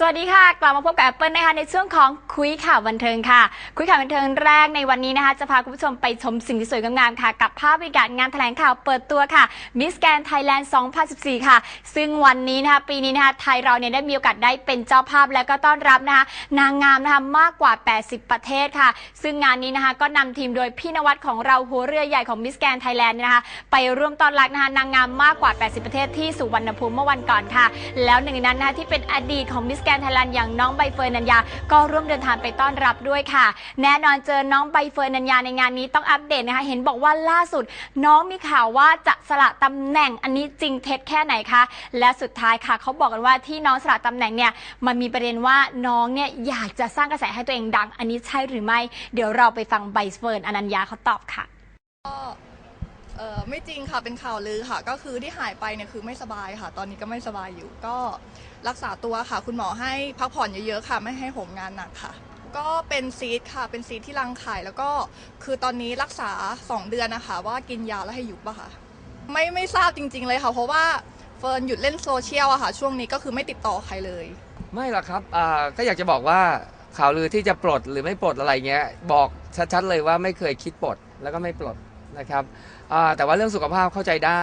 สวัสดีค่ะ กลับมาพบกับ Apple นะคะในช่วงของคุยข่าวบันเทิงค่ะ คุยข่าวบันเทิงแรกในวันนี้นะคะ จะพาคุณผู้ชมไปชมสิ่งที่สวยงามๆค่ะ กับภาพบรรยากาศงานแถลงข่าวเปิดตัวค่ะ Miss Grand Thailand 2014 ค่ะ ซึ่งวันนี้นะคะปีนี้นะคะไทยเราเนี่ยได้มีโอกาสได้เป็นเจ้าภาพและก็ต้อนรับนะคะนางงามนะคะมากกว่า 80 ประเทศค่ะ ซึ่งงานนี้นะคะก็นำทีมโดยพี่นวัดของเราหัวเรือใหญ่ของ Miss Grand Thailand เนี่ยนะคะไปร่วมต้อนรับนะคะนางงามมากกว่า 80 ประเทศที่สุวรรณภูมิเมื่อวันก่อนค่ะ แล้วหนึ่งในนั้นนะคะที่เป็นอดีตของมิส Miss Grand Thailand อย่างน้องใบเฟิร์นนัญญา ก็ร่วมเดินทางไปต้อนรับด้วยค่ะ แน่นอนเจอน้องใบเฟิร์นนัญญาในงานนี้ต้องอัปเดตนะคะ เห็นบอกว่าล่าสุด น้องมีข่าวว่าจะสละตำแหน่งอันนี้จริงเท็จแค่ไหนคะ และสุดท้ายค่ะเขาบอกกันว่าที่น้องสละตำแหน่งเนี่ยมันมีประเด็นว่าน้องเนี่ยอยากจะสร้างกระแสให้ตัวเองดัง อันนี้ใช่หรือไม่ เดี๋ยวเราไปฟังใบเฟิร์นอนัญญาเขาตอบค่ะ เออไม่จริงค่ะเป็นข่าวลือค่ะ ก็คือที่หายไปเนี่ยคือไม่สบายค่ะ ตอนนี้ก็ไม่สบายอยู่ ก็รักษาตัวค่ะ คุณหมอให้พักผ่อนเยอะๆค่ะ ไม่ให้โหมงานหนักค่ะ ก็เป็นซีดค่ะ เป็นซีดที่รังไข่แล้วก็คือตอนนี้รักษา 2 เดือนนะคะ ว่ากินยาแล้วให้ยุบอะค่ะ ไม่ไม่ทราบจริง ๆเลยค่ะ เพราะว่าเฟิร์นหยุดเล่นโซเชียลอะค่ะช่วงนี้ก็คือไม่ติดต่อใครเลย ไม่หรอกครับอ่าก็อยากจะบอกว่าข่าวลือที่จะปลดหรือไม่ปลดอะไรเงี้ย บอกชัดๆเลยว่าไม่เคยคิดปลดแล้วก็ไม่ปลด นะครับอ่าแต่ว่าเรื่องสุขภาพเข้าใจได้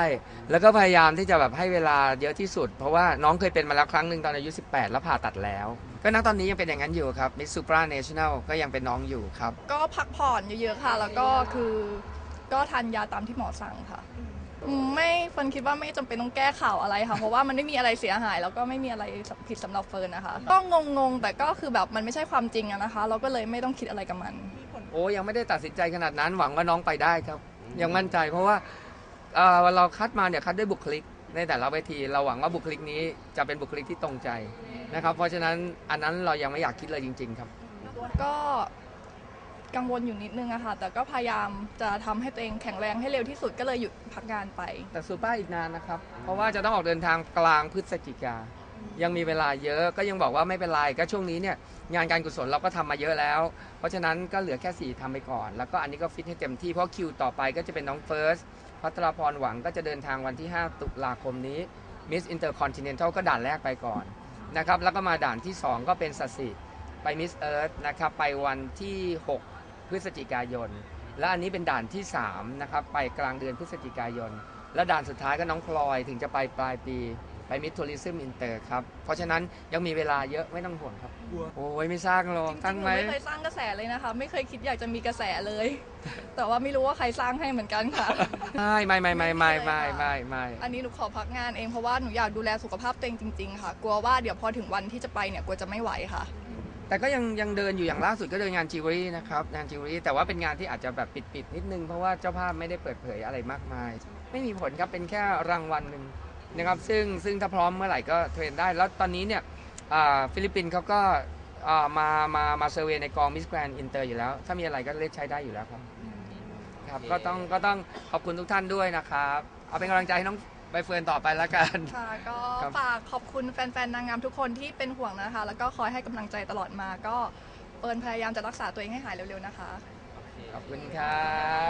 แล้วก็พยายามที่จะแบบให้เวลาเยอะที่สุด เพราะว่าน้องเคยเป็นมาแล้วครั้งหนึ่งตอนอายุ 18 แล้วผ่าตัดแล้ว ก็นักตอนนี้ยังเป็นอย่างนั้นอยู่ครับมิสซูปราเนชั่นแนลก็ยังเป็นน้องอยู่ครับ ก็พักผ่อนเยอะๆค่ะ แล้วก็คือก็ทานยาตามที่หมอสั่งค่ะอืมไม่เฟิร์นคิดว่าไม่จำเป็นต้องแก้ข่าวอะไรค่ะ เพราะว่ามันไม่มีอะไรเสียหาย แล้วก็ไม่มีอะไรผิดสำหรับเฟิร์นนะคะ ก็งงๆ แต่ก็คือแบบมันไม่ใช่ความจริงอะนะคะ เราก็เลยไม่ต้องคิดอะไรกับมัน โอ้ยังไม่ได้ตัดสินใจขนาดนั้นหวังว่าน้องไปได้ครับ ยังมั่นใจ เพราะว่าเอ่อเราคัดมาเนี่ยคัดด้วยบุคลิกในแต่ละเวที เราหวังว่าบุคลิกนี้จะเป็นบุคลิกที่ตรงใจนะครับ เพราะฉะนั้นอันนั้นเรายังไม่อยากคิดเลยจริง ๆ ครับ ก็กังวลอยู่นิดนึงอะค่ะ แต่ก็พยายามจะทำให้ตัวเองแข็งแรงให้เร็วที่สุดก็เลยหยุดพักงานไป แต่ซูเปอร์อีกนานนะครับ เพราะว่าจะต้องออกเดินทางกลางพฤศจิกา ยังมีเวลาเยอะก็ยังบอกว่าไม่เป็นไรก็ช่วงนี้เนี่ยงานการกุศลเราก็ทำมาเยอะแล้ว เพราะฉะนั้นก็เหลือแค่ 4ทำไปก่อน แล้วก็อันนี้ก็ฟิตให้เต็มที่เพราะคิวต่อไปก็จะเป็นน้องเฟิร์สพัทรพรหวังก็จะเดินทางวันที่ 5 ตุลาคมนี้ Miss Intercontinental ก็ด่านแรกไปก่อนนะครับแล้วก็มาด่านที่ 2 ก็เป็นสัสิไป Miss Earth นะครับไปวันที่ 6 พฤศจิกายน และอันนี้เป็นด่านที่3นะครับไปกลางเดือนพฤศจิกายน และด่านสุดท้ายก็น้องพลอยถึงจะไปปลายปี ไปมิ s ทัวริซึมอินเตอร์ครับ เพราะฉะนั้นยังมีเวลาเยอะไม่ต้องห่วงครับ โอ้ยไม่สร้างหรอกจริตั้งงๆหไหมนูไม่เคยสร้างกระแสเลยนะคะ ไม่เคยคิดอยากจะมีกระแสเลย แต่ว่าไม่รู้ว่าใครสร้างให้เหมือนกันค่ะ ไม่ไม่ไม่ไม่ไม่ไม่ไม่ไม่ อันนี้หนูขอพักงานเองเพราะว่าหนูอยากดูแลสุขภาพตัวเองจริงๆค่ะ กลัวว่าเดี๋ยวพอถึงวันที่จะไปเนี่ยกลัวจะไม่ไหวค่ะ แต่ก็ยังยังเดินอยู่อย่างล่าสุดก็เดินงานจิวเวลรี่นะครับงานจิวเวลรี่แต่ว่าเป็นงานที่อาจจะแบบปิดปิดๆนิดนึงเพราะว่าเจ้าภาพไม่ได้เปิดเผยอะไรมากมาย ไม่มีผลครับเป็นแค่รางวัลหนึ่ง นะครับซึ่งซึ่งถ้าพร้อมเมื่อไหร่ก็เทรนได้ แล้วตอนนี้เนี่ยอ่าฟิลิปปินส์เขาก็อ่ามามามาเซอร์เวยในกองมิสแกรนอินเตอร์อยู่แล้ว ถ้ามีอะไรก็เรียกใช้ได้อยู่แล้วครับครับก็ต้องก็ต้องขอบคุณทุกท่านด้วยนะครับ เอาเป็นกำลังใจให้น้องใบเฟิร์นต่อไปแล้วกันค่ะก็ครับฝากขอบคุณแฟนๆนางงามทุกคนที่เป็นห่วงนะคะ แล้วก็คอยให้กำลังใจตลอดมาก็เปิร์นพยายามจะรักษาตัวเองให้หายเร็วๆนะคะ ขอบคุณครั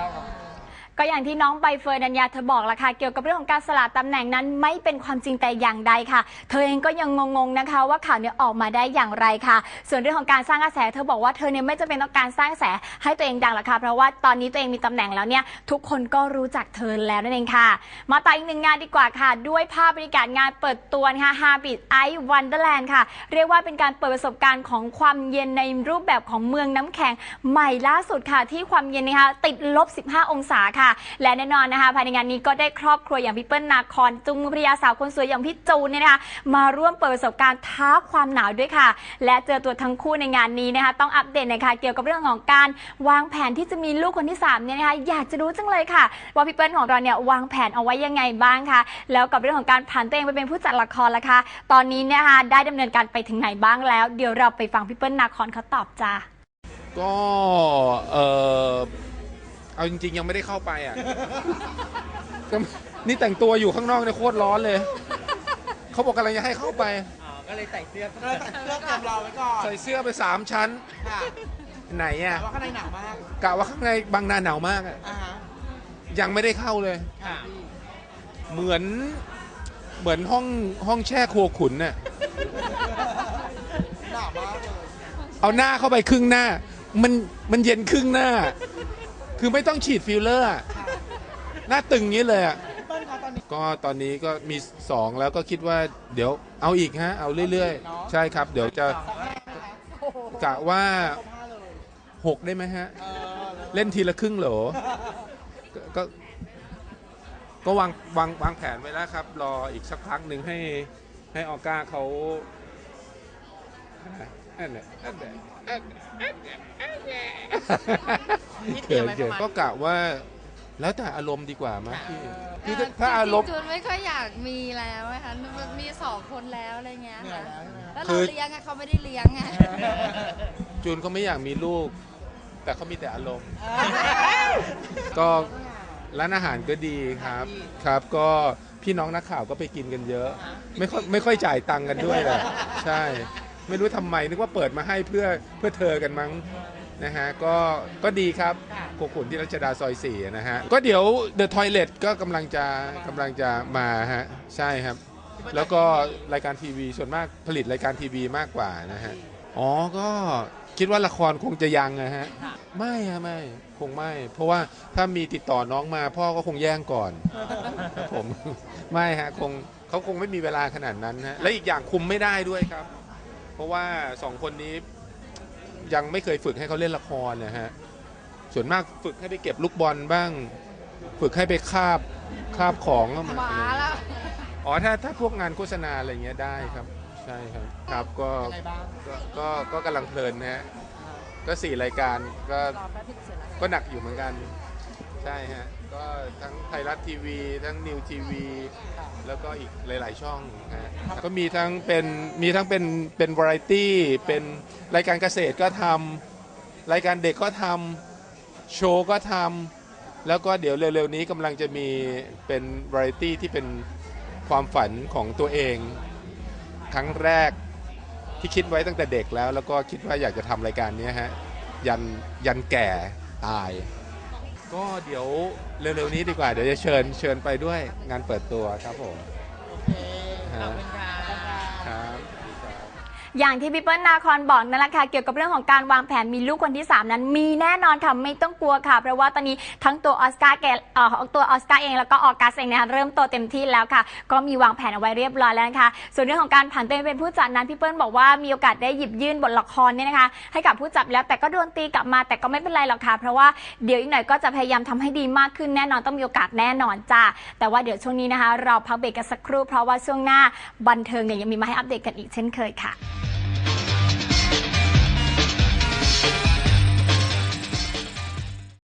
บ ก็อย่างที่น้องใบเฟิร์นนัญญาเธอบอกละค่ะเกี่ยวกับเรื่องของการสละตำแหน่งนั้นไม่เป็นความจริงแต่อย่างใดค่ะ เธอเองก็ยังงงๆนะคะ ว่าข่าวเนี้ออกมาได้อย่างไรค่ะ ส่วนเรื่องของการสร้างกระแสเธอบอกว่าเธอเนี่ยไม่จำเป็นต้องการสร้างกระแสให้ตัวเองดังหรอกค่ะเพราะว่าตอนนี้ตัวเองมีตำแหน่งแล้วเนี่ยทุกคนก็รู้จักเธอแล้วนั่นเองค่ะ มาต่ออีกหนึ่งงานดีกว่าค่ะ ด้วยภาพบรรยากาศงานเปิดตัวนะคะ Habit Ice Wonderland ค่ะ เรียกว่าเป็นการเปิดประสบการณ์ของความเย็นในรูปแบบของเมืองน้ำแข็งใหม่ล่าสุดค่ะที่ความเย็นนะคะติดลบ 15 องศาค่ะและแน่นอนนะคะภายในงานนี้ก็ได้ครอบครัวอย่างพี่เปิ้ลนาคอนจุงมือภรรยาสาวคนสวยอย่างพี่จูนเนี่ยนะคะมาร่วมเปิดประสบการณ์ท้าความหนาวด้วยค่ะ และเจอตัวทั้งคู่ในงานนี้นะคะ ต้องอัปเดตหน่อยค่ะเกี่ยวกับเรื่องของการวางแผนที่จะมีลูกคนที่สามเนี่ยนะคะอยากจะรู้จังเลยค่ะ ว่าพี่เปิ้ลของเราเนี่ยวางแผนเอาไว้ยังไงบ้างคะแล้วกับเรื่องของการผ่านตัวเองไปเป็นผู้จัดละครละคะตอนนี้เนะคะได้ดำเนินการไปถึงไหนบ้างแล้ว เดี๋ยวเราไปฟังพี่เปิ้ลนาคอนเขาตอบจ้าก็เออ เอาจริงๆยังไม่ได้เข้าไปอะ ก็นี่แต่งตัวอยู่ข้างนอกเนี่ยโคตรร้อนเลย เขาบอกกำลังจะให้เข้าไปก็เลยใส่เสื้อก็เลยใส่เสื้อเตรียมรอไว้ก่อนใส่เสื้อไปสามชั้น ค่ะไหนอะแต่ว่าข้างในหนาวมากกะว่าข้างในบางนาหนาวมากอะอ่าฮะยังไม่ได้เข้าเลย ค่ะ เหมือนเหมือนห้องห้องแช่ครัวขุนน่ะด่ามากเลยเอาหน้าเข้าไปครึ่งหน้า มันมันเย็นครึ่งหน้า คือไม่ต้องฉีดฟิลเลอร์อะหน้าตึงอย่างนี้เลยอะพี่เปิ้ลคะตอนนี้ ก็ตอนนี้ก็มี 2 แล้วก็คิดว่าเดี๋ยวเอาอีกฮะ เอาเรื่อยๆใช่ครับ เดี๋ยวจะสักห้าไหมคะกะว่า ครบห้าเลย 6 ได้ไหมฮะ เออเล่นทีละครึ่งเหรอ ก็ก็ก็วางวางวางแผนไว้แล้วครับ รออีกสักพักหนึ่งให้ให้ออก้าเขาอันไหนอันไหนอันไหนอันไหนอันไหน พี่เตรียมไว้ประมาณ ก็กะว่า แล้วแต่อารมณ์ดีกว่ามั้ยพี่คือถ้าถ้าอารมณ์จงๆจูนไม่ค่อยอยากมีแล้วนะคะมันมีสองคนแล้วอะไรเงี้ยเหนื่อยค่ะแล้วใช่ไหมคะแล้วคืเราอ เลี้ยงอะเขาไม่ได้เลี้ยงไง จูนเขาไม่อยากมีลูก แต่เขามีแต่อารมณ์ ก็ร้านอาหารก็ดีครับครับ ก็พี่น้องนักข่าวก็ไปกินกันเยอะ ไม่ค่อยไม่ค่อยจ่ายตังค์กันด้วยแหละใช่ ไม่รู้ทำไมนึกว่าเปิดมาให้เพื่อเพื่อเธอกันมั้ง นะฮะก็ก็ดีครับโคขุนที่รัชดาซอยสี่นะฮะ ก็เดี๋ยว The Toilet ก็กำลังจะกำลังจะมาฮะ ใช่ครับ แล้วก็รายการทีวีส่วนมากผลิตรายการทีวีมากกว่านะฮะ อ๋อก็คิดว่าละครคงจะยังนะฮะ ไม่ฮะไม่คงไม่ เพราะว่าถ้ามีติดต่อน้องมา พ่อก็คงแย่งก่อนครับผมไม่ฮะคงเขาคงไม่มีเวลาขนาดนั้นฮะและอีกอย่างคุมไม่ได้ด้วยครับ เพราะว่าสองคนนี้ ยังไม่เคยฝึกให้เขาเล่นละครนะฮะส่วนมากฝึกให้ไปเก็บลูกบอลบ้าง ฝึกให้ไปคาบคาบของหมาแล้วอ๋อถ้าถ้าพวกงานโฆษณาอะไรเงี้ยได้ครับ ใช่ครับครับก็อะไรบ้างก็ก็ก็กำลังเพลินนะฮะก็สี่รายการก็ก็หนักอยู่เหมือนกัน ใช่ฮะ ก็ทั้งไทยรัฐทีวี ทั้งนิวทีวี แล้วก็อีกหลาย ๆ ช่องฮะก็มีทั้งเป็นมีทั้งเป็นเป็นวาไรตี้เป็นรายการเกษตรก็ทำรายการเด็กก็ทำโชว์ก็ทำแล้วก็เดี๋ยวเร็ว ๆ นี้กำลังจะมีเป็นวาไรตี้ที่เป็นความฝันของตัวเอง ครั้งแรกที่คิดไว้ตั้งแต่เด็กแล้ว แล้วก็คิดว่าอยากจะทำรายการนี้ฮะยันยันแก่ตาย ก็เดี๋ยวเร็วๆนี้ดีกว่าเดี๋ยวจะเชิญเชิญไปด้วยงานเปิดตัวครับผม โอเคขอบคุณค่ะครับ อย่างที่พี่เปิ้ลนาคอนบอกนั่นแหละค่ะเกี่ยวกับเรื่องของการวางแผนมีลูกคนที่ 3 นั้น มีแน่นอนค่ะไม่ต้องกลัวค่ะเพราะว่าตอนนี้ทั้งตัวออสการ์เกเอ่อตัวออสการ์เองแล้วก็ออกัสเองนะคะเริ่มโตเต็มที่แล้วค่ะ ก็มีวางแผนเอาไว้เรียบร้อยแล้วนะคะส่วนเรื่องของการผ่านตัวเป็นผู้จัดนั้นพี่เปิ้ลบอกว่ามีโอกาสได้หยิบยื่นบทละครเนี่ยนะคะให้กับผู้จัดแล้วแต่ก็โดนตีกลับมาแต่ก็ไม่เป็นไรหรอกค่ะ เพราะว่าเดี๋ยวอีกหน่อยก็จะพยายามทำให้ดีมากขึ้นแน่นอนต้องมีโอกาสแน่นอนจ้าแต่ว่าเดี๋ยวช่วงนี้นะคะ เราพักเบรกกันสักครู่เพราะว่าช่วงหน้าบันเทิงเนี่ยยังมีมาให้อัปเดตกันอีกเช่นเคยค่ะ